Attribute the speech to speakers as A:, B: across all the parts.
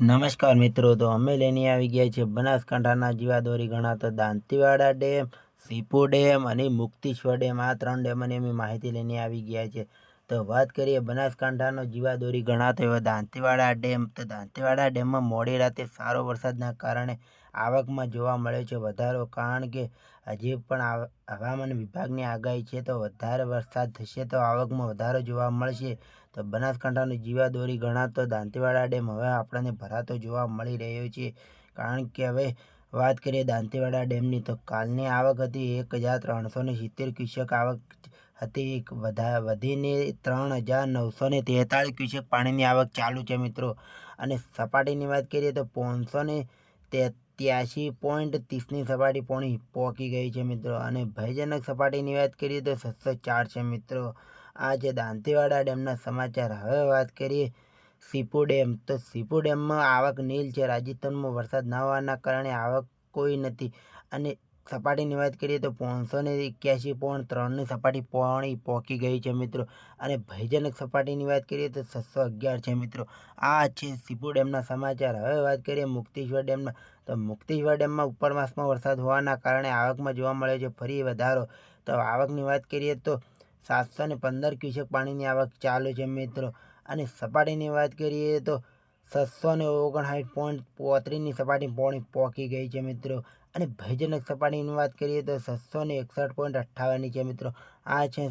A: નમસ્કાર મિત્રો, તો અમે લઈને આવી ગયા છીએ બનાસકાંઠાના જીવાદોરી ગણાતો દાંતીવાડા ડેમ, સીપુ ડેમ અને મુક્તિશ્વર ડેમ. આ ત્રણ ડેમની અમે માહિતી લઈને આવી ગયા છે તો વાત કરીએ બનાસકાંઠાનો જીવાદોરી ગણાતો એવો દાંતીવાડા ડેમ. તો દાંતીવાડા ડેમમાં મોડી રાતે સારો વરસાદના કારણે આવકમાં જોવા મળ્યો છે વધારો, કારણ કે હજી પણ હવામાન વિભાગની આગાહી છે તો વધારે વરસાદ થશે તો આવકમાં વધારો જોવા મળશે. તો બનાસકાંઠાનો જીવાદોરી ગણાતો દાંતીવાડા ડેમ હવે આપણને ભરાતો જોવા મળી રહ્યો છે. કારણ કે હવે વાત કરીએ દાંતીવાડા ડેમની તો કાલની આવક હતી એક હજાર ત્રણસો સિત્તેર ક્યુસેક આવક હતી. એક વધા વધીને ત્રણ હજાર નવસો ને તેતાળીસ ક્યુસેક પાણીની આવક ચાલુ છે મિત્રો. અને સપાટીની વાત કરીએ તો પાંચસો ને ત્યાસી પોઈન્ટ ત્રીસની સપાટી પોણી પહોંચી ગઈ છે મિત્રો. અને ભયજનક સપાટીની વાત કરીએ તો છસો ચાર છે મિત્રો. આ છે દાંતીવાડા ડેમના સમાચાર. હવે વાત કરીએ સીપુ ડેમ. તો સીપુ ડેમમાં આવક નીલ છે. રાજસ્થાનમાં વરસાદ ન હોવાના કારણે આવક કોઈ નથી. અને સપાટીની વાત કરીએ તો પાંચસો ને એક્યાસી પોઈન્ટ ત્રણની સપાટી પોણી પહોંચી ગઈ છે મિત્રો. અને ભયજનક સપાટીની વાત કરીએ તો છસો અગિયાર છે મિત્રો. આ છે સીપુ ડેમના સમાચાર. હવે વાત કરીએ મુક્તેશ્વર ડેમના. તો મુક્તેશ્વર ડેમમાં ઉપરવાસમાં વરસાદ હોવાના કારણે આવકમાં જોવા મળે છે ફરી વધારો. તો આવકની વાત કરીએ તો સાતસો ને પંદર ક્યુસેક પાણીની આવક ચાલુ છે મિત્રો. અને સપાટીની વાત કરીએ તો છસો ને ઓગણસાઠ પોઈન્ટ પોત્રીસની સપાટી પોણી પહોંચી ગઈ છે મિત્રો. અને ભયજનક સપાટીની વાત કરીએ તો છસો ને એકસઠ પોઈન્ટ અઠ્ઠાવનની છે મિત્રો. આ છે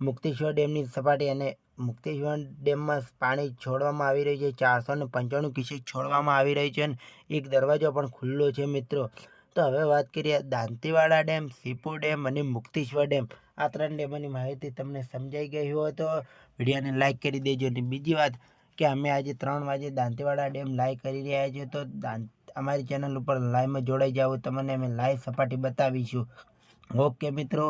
A: મુક્તેશ્વર ડેમની સપાટી અને મુક્તેશ્વર ડેમમાં પાણી છોડવામાં આવી રહ્યું છે. ચારસો ને પંચાણું ક્યુસેક છોડવામાં આવી રહ્યું છે અને એક દરવાજો પણ ખુલ્લો છે મિત્રો. તો હવે વાત કરીએ દાંતીવાડા ડેમ, સીપુ ડેમ અને મુક્તેશ્વર ડેમ. આ ત્રણ ડેમોની માહિતી તમને સમજાઈ ગઈ હોય તો વિડીયોને લાઇક કરી દેજો અને બીજી વાત કે અમે આજે ત્રણ વાગે દાંતીવાડા ડેમ લાઈવ કરી રહ્યા છીએ, તો અમારી ચેનલ ઉપર લાઈવમાં જોડાઈ જાઓ, તમને અમે લાઈવ સપાટી બતાવીશું. ઓકે મિત્રો